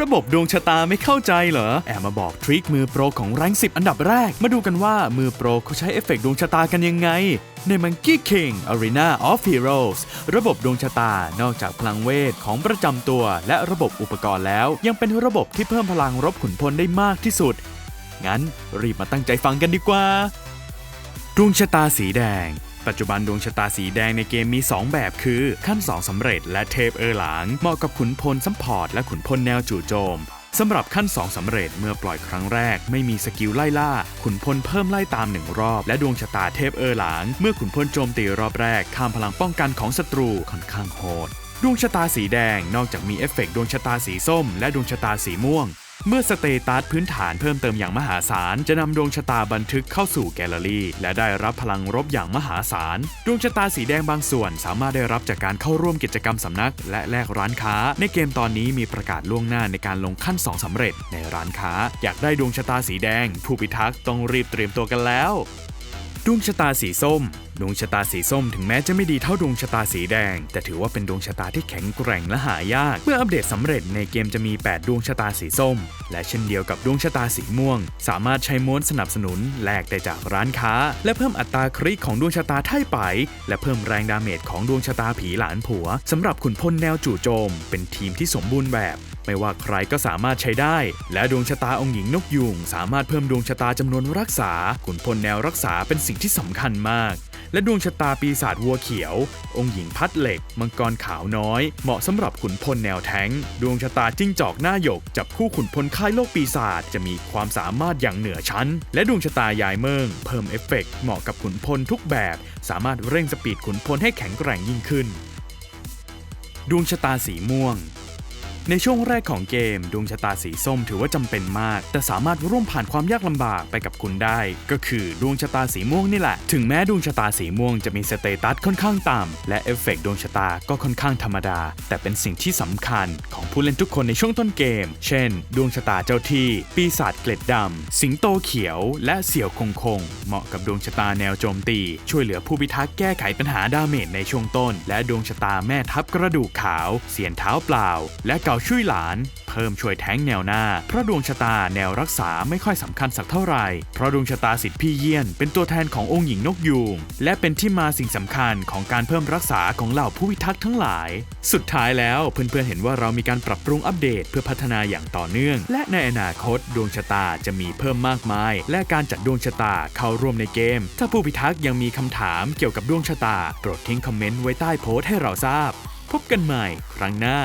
ระบบดวงชะตาไม่เข้าใจเหรอ แอบมาบอกทริคมือโปรของแรงสิบอันดับแรก มาดูกันว่ามือโปรเขาใช้เอฟเฟกต์ดวงชะตากันยังไง ใน Monkey King Arena of Heroes ระบบดวงชะตานอกจากพลังเวทของประจำตัว และระบบอุปกรณ์แล้ว ยังเป็นระบบที่เพิ่มพลังรบขุนพลได้มากที่สุด งั้นรีบมาตั้งใจฟังกันดีกว่า ดวงชะตาสีแดง ปัจจุบันดวงชะตาสีแดงในเกมมี 2 แบบคือ ขั้น 2สำเร็จและเทพเออหลาง เหมาะกับขุนพลซัมพอร์ตและขุนพลแนวจู่โจมสำหรับขั้น 2สำเร็จเมื่อปล่อยครั้งแรก ไม่มีสกิลไล่ล่า ขุนพลเพิ่มไล่ตามหนึ่งรอบ และดวงชะตาเทพเออหลาง เมื่อขุนพลโจมตีรอบแรกข้ามพลังป้องกันของศัตรูค่อนข้างโหดดวงชะตาสีแดงนอกจากมีเอฟเฟกต์ดวงชะตาสีส้ม และดวงชะตาสีม่วง เมื่อสเตตัสพื้นฐานเพิ่มเติมอย่างมหาศาล จะนำดวงชะตาบันทึกเข้าสู่แกลเลอรี่ และได้รับพลังรบอย่างมหาศาล ดวงชะตาสีแดงบางส่วน สามารถได้รับจากการเข้าร่วมกิจกรรมสำนัก และแลกร้านค้า ในเกมตอนนี้มีประกาศล่วงหน้าในการลงขั้น 2สำเร็จ ในร้านค้า อยากได้ดวงชะตาสีแดง ผู้พิทักษ์ต้องรีบเตรียมตัวกันแล้ว ดวงชะตาสีส้ม ดวงชะตาสีส้มถึงแม้จะไม่ดีเท่าดวงชะตาสีแดง แต่ถือว่าเป็นดวงชะตาที่แข็งแกร่งและหายาก เมื่ออัปเดตสำเร็จในเกมจะมี 8 ดวงชะตาสีส้ม และเช่นเดียวกับดวงชะตาสีม่วง สามารถใช้ม้วนสนับสนุนแลกได้จากร้านค้า และเพิ่มอัตราคริกของดวงชะตาไท่ไป และเพิ่มแรงดาเมจของดวงชะตาผีหลานผัวสำหรับขุนพลแนวจู่โจม เป็นทีมที่สมบูรณ์แบบ ไม่ว่าใครก็สามารถใช้ได้ และดวงชะตาองค์หญิงนกยูงสามารถเพิ่มดวงชะตาจำนวนรักษาขุนพลแนวรักษาเป็นสิ่งที่สำคัญมาก และดวงชะตาปีศาจวัวเขียว องค์หญิงพัดเหล็ก มังกรขาวน้อย เหมาะสำหรับขุนพลแนวแท้ง ดวงชะตาจิ้งจอกหน้าหยก จับคู่ขุนพลค่ายโลกปีศาจจะมีความสามารถอย่างเหนือชั้น และดวงชะตายายเมิงเพิ่มเอฟเฟกต์เหมาะกับขุนพลทุกแบบ สามารถเร่งสปีดขุนพลให้แข็งแกร่งยิ่งขึ้น ดวงชะตาสีม่วง ในช่วงแรกของเกม ดวงชะตาสีส้มถือว่าจำเป็นมาก แต่สามารถร่วมผ่านความยากลำบากไปกับคุณได้ ก็คือดวงชะตาสีม่วงนี่แหละ ถึงแม้ดวงชะตาสีม่วงจะมีสเตตัสค่อนข้างต่ำและเอฟเฟกต์ดวงชะตาก็ค่อนข้างธรรมดา แต่เป็นสิ่งที่สำคัญของผู้เล่นทุกคนในช่วงต้นเกม เช่น ดวงชะตาเจ้าที่ ปีศาจเกล็ดดำสิงโตเขียว และเสี่ยวคงคง เหมาะกับดวงชะตาแนวโจมตี ช่วยเหลือผู้พิทักษ์แก้ไขปัญหาดาเมจในช่วงต้น และดวงชะตาแม่ทัพกระดูกขาว เสียนเท้าเปล่า และเก่าช่วยหลาน เพิ่มช่วยแท้งแนวหน้า เพราะดวงชะตาแนวรักษาไม่ค่อยสำคัญสักเท่าไหร่ เพราะดวงชะตาสิทธิพี่เยี่ยน เป็นตัวแทนขององค์หญิงนกยูงและเป็นที่มาสิ่งสำคัญของการเพิ่มรักษาของเหล่าผู้พิทักษ์ทั้งหลาย สุดท้ายแล้วเพื่อนๆเห็นว่าเรามีการปรับปรุงอัปเดตเพื่อพัฒนาอย่างต่อเนื่อง และในอนาคตดวงชะตาจะมีเพิ่มมากมาย และการจัดดวงชะตาเข้าร่วมในเกม ถ้าผู้พิทักษ์ยังมีคำถามเกี่ยวกับดวงชะตา โปรดทิ้งคอมเมนต์ไว้ใต้โพสต์ให้เราทราบ พบกันใหม่ครั้งหน้า